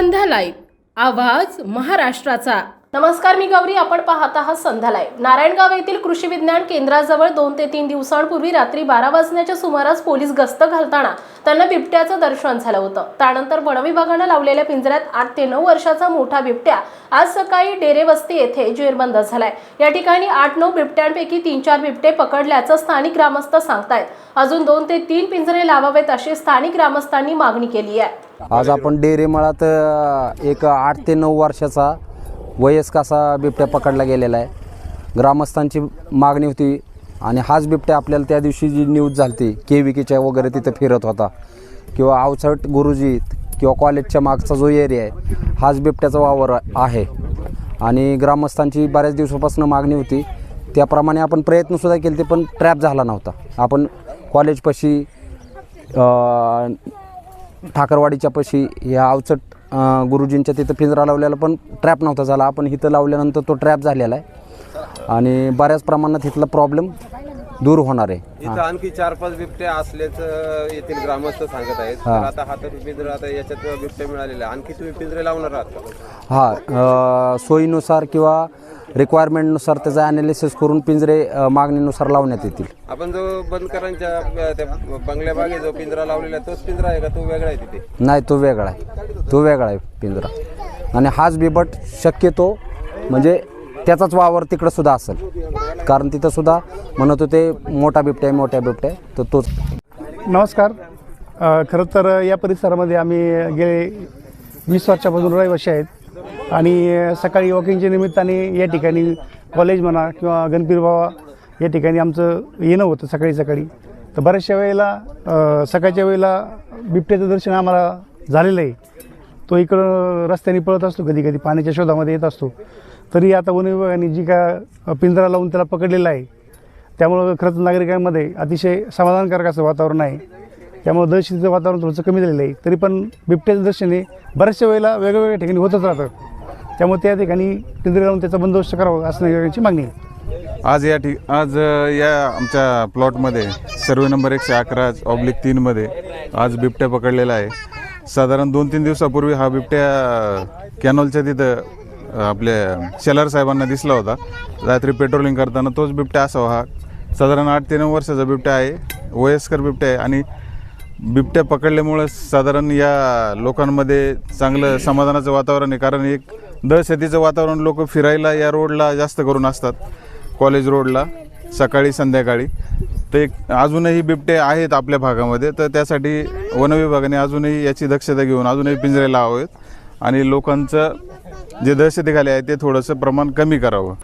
संध्या live आवाज महाराष्ट्राचा. नमस्कार मी गौरी. आपण पाहत आहात संध्या लाईव्ह नारायणगाव येथील कृषी विज्ञान केंद्राजवळ दोन ते तीन दिवसांपूर्वी रात्री बारा वाजण्याच्या सुमारास पोलीस गस्त घालताना त्यांना बिबट्याचं दर्शन झालं होतं. त्यानंतर वनविभागानं लावलेल्या पिंजऱ्यात आठ ते नऊ वर्षाचा मोठा बिबट्या आज सकाळी डेरेवस्ती येथे जेरबंद झालाय. या ठिकाणी आठ नऊ बिबट्यांपैकी तीन चार बिबटे पकडल्याचं स्थानिक ग्रामस्थ सांगतायत. अजून दोन ते तीन पिंजरे लावावेत अशी स्थानिक ग्रामस्थांनी मागणी केली आहे. आज आपण डेरेमळात एक आठ ते नऊ वर्षाचा वयस्क असा बिबट्या पकडला गेलेला आहे. ग्रामस्थांची मागणी होती आणि हाच बिबट्या आपल्याला त्या दिवशी जी न्यूज झाली के व्ही केच्या वगैरे तिथं फिरत होता. किंवा अवचट गुरुजी किंवा कॉलेजच्या मागचा जो एरिया आहे हाच बिबट्याचा वावर आहे. आणि ग्रामस्थांची बऱ्याच दिवसापासून मागणी होती. त्याप्रमाणे आपण प्रयत्नसुद्धा केले ते पण ट्रॅप झाला नव्हता. आपण कॉलेजपाशी ठाकरवाडीच्या पशी या अवचट गुरुजींच्या तिथं पिंजरा लावलेला पण ट्रॅप नव्हता झाला. आपण इथं लावल्यानंतर तो ट्रॅप झालेला आहे. आणि बऱ्याच प्रमाणात इथला प्रॉब्लेम दूर होणार आहे. इथं आणखी चार पाच बिबट्या असल्याचं येथील ग्रामस्थ सांगत आहेत. तर आता हा तर पिंजरा आता याच्यात बिबट्या मिळालेला आहे आणखी तुम्ही पिंजरे लावणार आहात का? हा अं, सोयीनुसार किंवा रिक्वायरमेंटनुसार त्याचा ॲनालिसिस करून पिंजरे अं, मागणीनुसार लावण्यात येतील. आपण जो बंदकरांच्या अं, त्या बंगल्या बागे जो पिंजरा लावलेला आहे तोच पिंजरा आहे का? तो वेगळा आहे तिथे? नाही तो वेगळा आहे. तो वेगळा आहे पिंजरा. आणि हाच बिबट शक्यतो म्हणजे त्याचाच वावर तिकडं सुद्धा असेल. कारण तिथं सुद्धा म्हणत होते मोठा बिबट्या आहे मोठ्या बिबट्या आहे. तर तोच. नमस्कार. खरं तर या परिसरामध्ये आम्ही गेले वीस वर्षापासून रहिवाशी आहेत. आणि सकाळी वॉकिंगच्या निमित्ताने या ठिकाणी कॉलेज म्हणा किंवा गणपती बाबा या ठिकाणी आमचं येणं होतं सकाळी सकाळी. तर बऱ्याचशा वेळेला सकाळच्या वेळेला बिबट्याचं दर्शन आम्हाला झालेलं आहे. तो इकडं रस्त्याने पळत असतो कधी कधी पाण्याच्या शोधामध्ये येत असतो. तरी आता वन विभागाने जी का पिंजरा लावून त्याला पकडलेला आहे. त्यामुळं खरंच नागरिकांमध्ये अतिशय समाधानकारक असं वातावरण आहे. त्यामुळं दहशतीचं वातावरण थोडंसं कमी झालेलं आहे. तरी पण बिबट्याचं दर्शन हे बऱ्याचशा वेळेला वेगवेगळ्या ठिकाणी होतच राहतं. त्यामुळे त्या ठिकाणी पिंजरे लावून त्याचा बंदोबस्त करावा असं नागरिकांची मागणी आहे. आज या ठिक आज या आमच्या प्लॉटमध्ये सर्वे नंबर एकशे अकरा ऑब्लिक तीनमध्ये आज बिबट्या पकडलेला आहे. साधारण दोन तीन दिवसापूर्वी हा बिबट्या कॅनॉलच्या तिथं आपल्या शेलार साहेबांना दिसला होता. रात्री पेट्रोलिंग करताना तोच बिबट्या असावा हा. साधारण आठ ते नऊ वर्षाचा बिबट्या आहे वयस्कर बिबट्या आहे आणि बिबट्या पकडल्यामुळं साधारण या लोकांमध्ये चांगलं समाधानाचं वातावरण आहे. कारण एक दहशतीचं वातावरण लोक फिरायला या रोडला जास्त करून असतात कॉलेज रोडला सकाळी संध्याकाळी. ते अजूनही बिबटे आहेत आपल्या भागामध्ये तर त्यासाठी वनविभागाने अजूनही याची दक्षता घेऊन अजूनही पिंजरे लावावेत आणि लोकांचं जे दहशतीखाली आहे ते थोडंसं प्रमाण कमी करावं.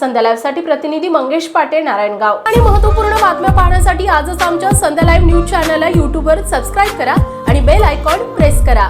संध्या लाईव्हसाठी प्रतिनिधी मंगेश पाटे नारायणगाव आणि महत्त्वपूर्ण बातम्या पाहण्यासाठी आजच आमच्या संध्या लाईव्ह न्यूज चॅनलला यूट्यूबवर सबस्क्राईब करा आणि बेल आयकॉन प्रेस करा.